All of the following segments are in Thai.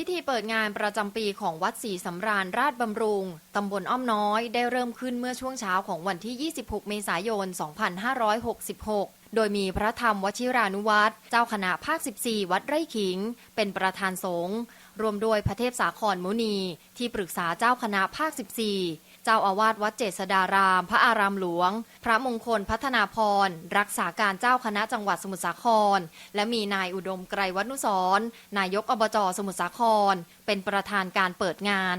พิธีเปิดงานประจำปีของวัดศรีสำราญราชบำรุง ตำบลอ้อมน้อยได้เริ่มขึ้นเมื่อช่วงเช้าของวันที่ 26 เมษายน 2566 โดยมีพระธรรมวชิรานุวัตรเจ้าคณะภาค 14 วัดไร่ขิง เป็นประธานสงฆ์ รวมโดยพระเทพสาครมุนี ที่ปรึกษาเจ้าคณะภาค 14 เจ้าอาวาสวัดเจษฎาราม พระอารามหลวง พระมงคลพัฒนาพร รักษาการเจ้าคณะจังหวัดสมุทรสาคร และมีนายอุดมไกรวัฒนุสรนายกอบจสมุทรสาคร เป็นประธานการเปิดงาน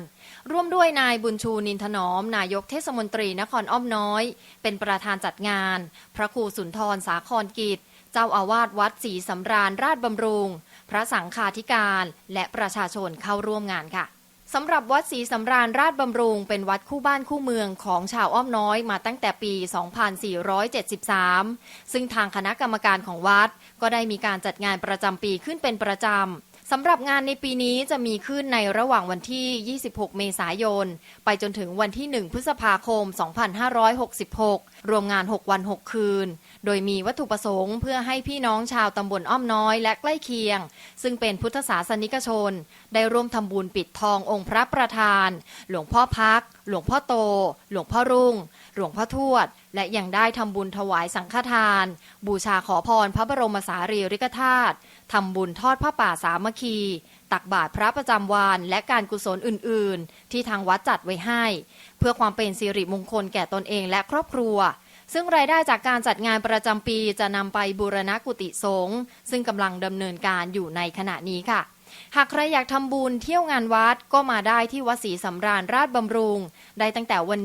ร่วมด้วยนายบุญชูนินถนอม นายกเทศมนตรีนครอ้อมน้อย เป็นประธานจัดงาน พระครูสุนทรสาครกิจ เจ้าอาวาสวัดศรีสำราญราชบำรุง พระสังฆาธิการและประชาชนเข้าร่วมงานค่ะสำหรับวัดศรีสำราญราชบำรุง เป็นวัดคู่บ้านคู่เมืองของชาวอ้อมน้อยมาตั้งแต่ปี 2473 ซึ่งทางคณะกรรมการของวัดก็ได้มีการจัดงานประจำปีขึ้นเป็นประจำ สำหรับงานในปีนี้จะมีขึ้นในระหว่างวันที่ 26 เมษายน ไปจนถึงวันที่ 1 พฤษภาคม 2566 รวมงาน 6 วัน 6 คืน โดยมีวัตถุประสงค์เพื่อให้พี่น้องชาวตำบลอ้อมน้อยและใกล้เคียง ซึ่งเป็นพุทธศาสนิกชน ได้ร่วมทำบุญปิดทององค์พระประธาน หลวงพ่อพัก หลวงพ่อโต หลวงพ่อรุ่งหลวงพ่อทวด และยังได้ทำบุญถวายสังฆทาน บูชาขอพรพระบรมสารีริกธาตุทำบุญทอดผ้าป่าสามัคคี ตักบาตรพระประจำวันและการกุศลอื่น ๆ ที่ทางวัดจัดไว้ให้ เพื่อความเป็นสิริมงคลแก่ตนเองและครอบครัวซึ่งรายได้จากการจัดงานประจำปีจะนำไปบูรณะกุฏิสงฆ์ซึ่งกำลังดำเนินการอยู่ในขณะนี้ค่ะ หากใครอยากทำบุญเที่ยวงานวัดก็มาได้ที่วัดศรีสำราญราชบำรุง ได้ตั้งแต่วัน